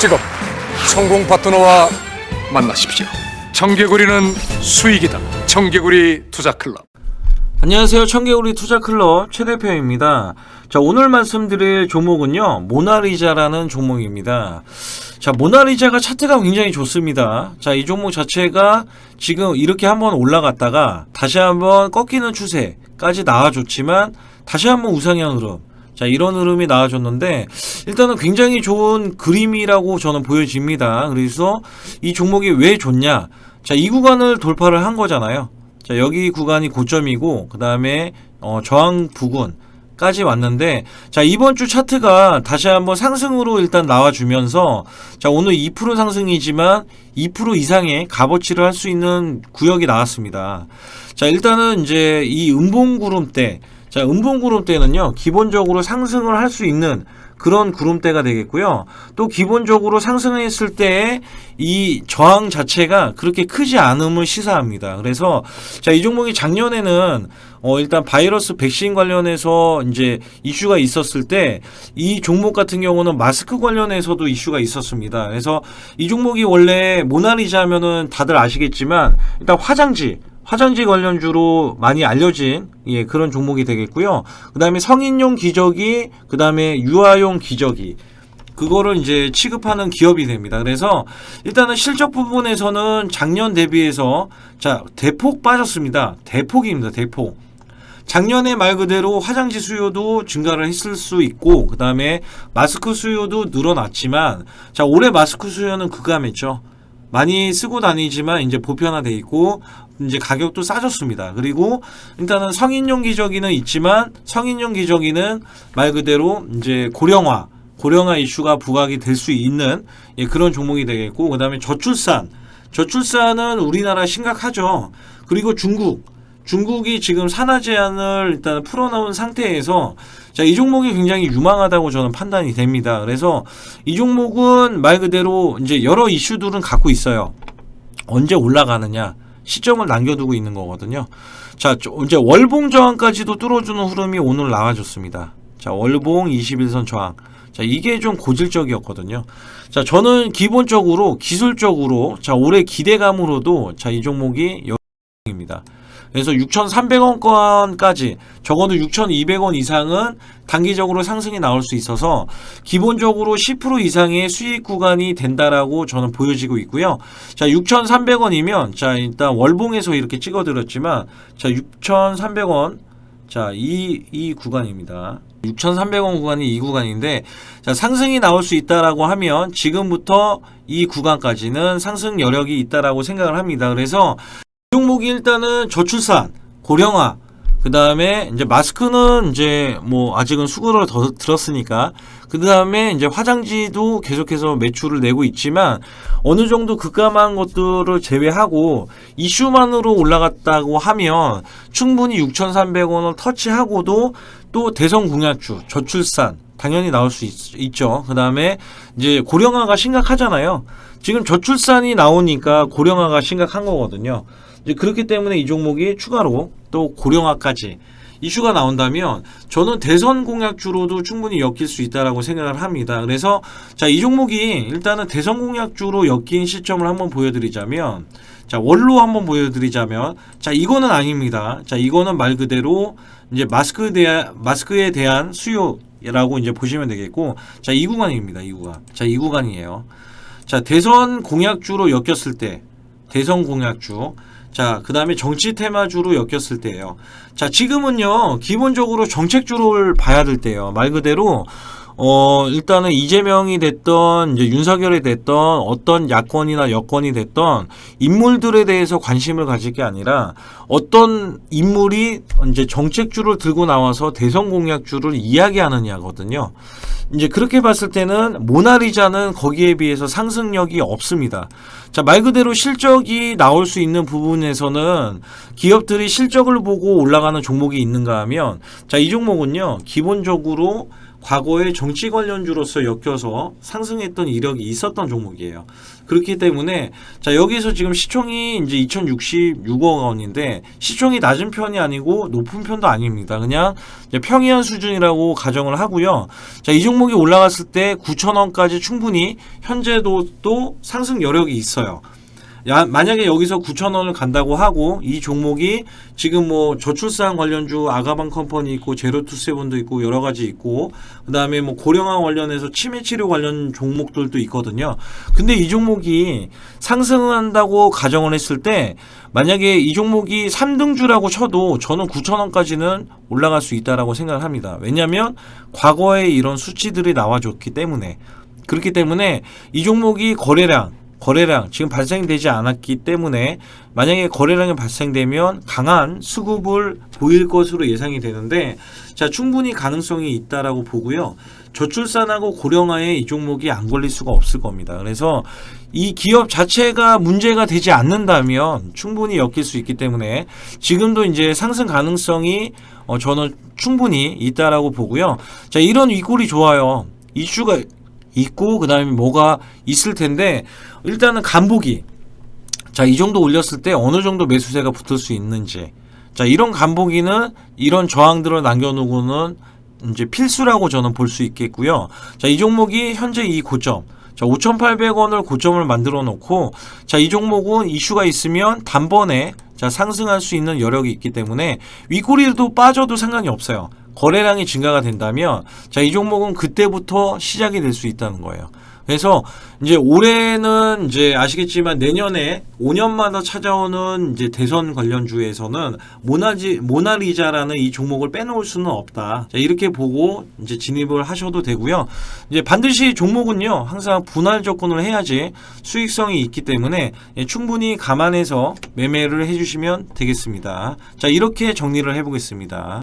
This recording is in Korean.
지금 성공 파트너와 만나십시오. 청개구리는 수익이다. 청개구리 투자 클럽. 안녕하세요. 청개구리 투자클럽 최 대표입니다. 자, 오늘 말씀드릴 종목은요. 모나리자라는 종목입니다. 자, 모나리자가 차트가 굉장히 좋습니다. 자, 이 종목 자체가 지금 이렇게 한번 올라갔다가 다시 한번 꺾이는 추세까지 나와줬지만 다시 한번 우상향 흐름. 자, 이런 흐름이 나와줬는데 일단은 굉장히 좋은 그림이라고 저는 보여집니다. 그래서 이 종목이 왜 좋냐? 자, 이 구간을 돌파를 한 거잖아요. 자, 여기 구간이 고점이고 그 다음에 어, 저항 부근 까지 왔는데 자, 이번 주 차트가 다시 한번 상승으로 일단 나와 주면서 자, 오늘 2% 상승이지만 2% 이상의 값어치를 할 수 있는 구역이 나왔습니다. 자, 일단은 이제 이 음봉 구름대 자, 음봉 구름대는요. 기본적으로 상승을 할 수 있는 그런 구름대가 되겠고요. 또 기본적으로 상승했을 때이 저항 자체가 그렇게 크지 않음을 시사합니다. 그래서 자, 이 종목이 작년에는 어 일단 바이러스 백신 관련해서 이제 이슈가 있었을 때 이 종목 같은 경우는 마스크 관련해서도 이슈가 있었습니다. 그래서 이 종목이 원래 모나리자 하면은 다들 아시겠지만 일단 화장지 화장지 관련주로 많이 알려진 예, 그런 종목이 되겠고요. 그 다음에 성인용 기저귀, 그 다음에 유아용 기저귀 그거를 이제 취급하는 기업이 됩니다. 그래서 일단은 실적 부분에서는 작년 대비해서 자 대폭 빠졌습니다. 대폭입니다. 대폭. 작년에 말 그대로 화장지 수요도 증가를 했을 수 있고 그 다음에 마스크 수요도 늘어났지만 자 올해 마스크 수요는 급감했죠. 많이 쓰고 다니지만 이제 보편화돼 있고 이제 가격도 싸졌습니다. 그리고 일단은 성인용 기저귀는 있지만 성인용 기저귀는 말 그대로 이제 고령화 고령화 이슈가 부각이 될 수 있는 예, 그런 종목이 되겠고 그다음에 저출산 저출산은 우리나라 심각하죠. 그리고 중국 중국이 지금 산화 제한을 일단 풀어놓은 상태에서 자, 이 종목이 굉장히 유망하다고 저는 판단이 됩니다. 그래서 이 종목은 말 그대로 이제 여러 이슈들은 갖고 있어요. 언제 올라가느냐 시점을 남겨두고 있는 거거든요. 자, 저- 이제 월봉 저항까지도 뚫어주는 흐름이 오늘 나와줬습니다. 자, 월봉 21선 저항. 자, 이게 좀 고질적이었거든요. 자, 저는 기본적으로 기술적으로 자, 올해 기대감으로도 자, 이 종목이 입니다. 그래서 6,300원권까지 적어도 6,200원 이상은 단기적으로 상승이 나올 수 있어서 기본적으로 10% 이상의 수익 구간이 된다라고 저는 보여지고 있고요. 자, 6,300원이면 자, 일단 월봉에서 이렇게 찍어 드렸지만 자, 6,300원 자, 이, 이 구간입니다. 6,300원 구간이 이 구간인데, 자, 상승이 나올 수 있다라고 하면 지금부터 이 구간까지는 상승 여력이 있다라고 생각을 합니다. 그래서 이 종목이 일단은 저출산, 고령화, 그 다음에 이제 마스크는 이제 뭐 아직은 수급을 더 들었으니까 그 다음에 이제 화장지도 계속해서 매출을 내고 있지만 어느 정도 급감한 것들을 제외하고 이슈만으로 올라갔다고 하면 충분히 6,300원을 터치하고도 또 대성 공약주, 저출산 당연히 나올 수 있, 죠그 다음에 이제 고령화가 심각하잖아요. 지금 저출산이 나오니까 고령화가 심각한 거거든요. 이제 그렇기 때문에 이 종목이 추가로 또 고령화까지 이슈가 나온다면 저는 대선 공약주로도 충분히 엮일 수 있다라고 생각을 합니다. 그래서 자, 이 종목이 일단은 대선 공약주로 엮인 시점을 한번 보여드리자면 자, 원로 한번 보여드리자면 자, 이거는 아닙니다. 자, 이거는 말 그대로 이제 마스크 대한 마스크에 대한 수요라고 이제 보시면 되겠고 자, 이 구간입니다. 이 구간. 자, 이 구간이에요. 자, 대선 공약주로 엮였을 때 대선 공약주 자, 그 다음에 정치 테마주로 엮였을 때예요. 자, 지금은요, 기본적으로 정책주를 봐야 될 때예요. 말 그대로, 어, 일단은 이재명이 됐던, 이제 윤석열이 됐던, 어떤 야권이나 여권이 됐던, 인물들에 대해서 관심을 가질 게 아니라, 어떤 인물이 이제 정책주를 들고 나와서 대선 공약주를 이야기하느냐거든요. 이제 그렇게 봤을 때는 모나리자는 거기에 비해서 상승력이 없습니다. 자, 말 그대로 실적이 나올 수 있는 부분에서는 기업들이 실적을 보고 올라가는 종목이 있는가 하면 자, 이 종목은요. 기본적으로 과거에 정치 관련주로서 엮여서 상승했던 이력이 있었던 종목이에요. 그렇기 때문에 자 여기서 지금 시총이 이제 2,066억 원인데 시총이 낮은 편이 아니고 높은 편도 아닙니다. 그냥 평이한 수준이라고 가정을 하고요. 자이 종목이 올라갔을 때 9,000원까지 충분히 현재도 또 상승 여력이 있어요. 야, 만약에 여기서 9,000원을 간다고 하고 이 종목이 지금 뭐 저출산 관련주 아가방 컴퍼니 있고 제로투세븐도 있고 여러 가지 있고 그다음에 뭐 고령화 관련해서 치매 치료 관련 종목들도 있거든요. 근데 이 종목이 상승한다고 가정을 했을 때 만약에 이 종목이 3등주라고 쳐도 저는 9,000원까지는 올라갈 수 있다라고 생각을 합니다. 왜냐하면 과거에 이런 수치들이 나와줬기 때문에 그렇기 때문에 이 종목이 거래량 거래량 지금 발생되지 않았기 때문에 만약에 거래량이 발생되면 강한 수급을 보일 것으로 예상이 되는데 자 충분히 가능성이 있다라고 보고요. 저출산하고 고령화에 이 종목이 안 걸릴 수가 없을 겁니다. 그래서 이 기업 자체가 문제가 되지 않는다면 충분히 엮일 수 있기 때문에 지금도 이제 상승 가능성이 어, 저는 충분히 있다라고 보고요. 자 이런 윗골이 좋아요. 이슈가 있고 그 다음에 뭐가 있을 텐데 일단은 간보기 자 이 정도 올렸을 때 어느 정도 매수세가 붙을 수 있는지. 자 이런 간보기는 이런 저항들을 남겨놓고는 이제 필수라고 저는 볼 수 있겠고요. 자 이 종목이 현재 이 고점. 자 5,800원을 고점을 만들어 놓고 자 이 종목은 이슈가 있으면 단번에 자 상승할 수 있는 여력이 있기 때문에 윗꼬리도 빠져도 상관이 없어요 거래량이 증가가 된다면 자 이 종목은 그때부터 시작이 될 수 있다는 거예요. 그래서 이제 올해는 이제 아시겠지만 내년에 5년마다 찾아오는 이제 대선 관련주에서는 모나지 모나리자라는 이 종목을 빼놓을 수는 없다. 자, 이렇게 보고 이제 진입을 하셔도 되고요. 이제 반드시 종목은요 항상 분할 조건을 해야지 수익성이 있기 때문에 예, 충분히 감안해서 매매를 해주시면 되겠습니다. 자 이렇게 정리를 해보겠습니다.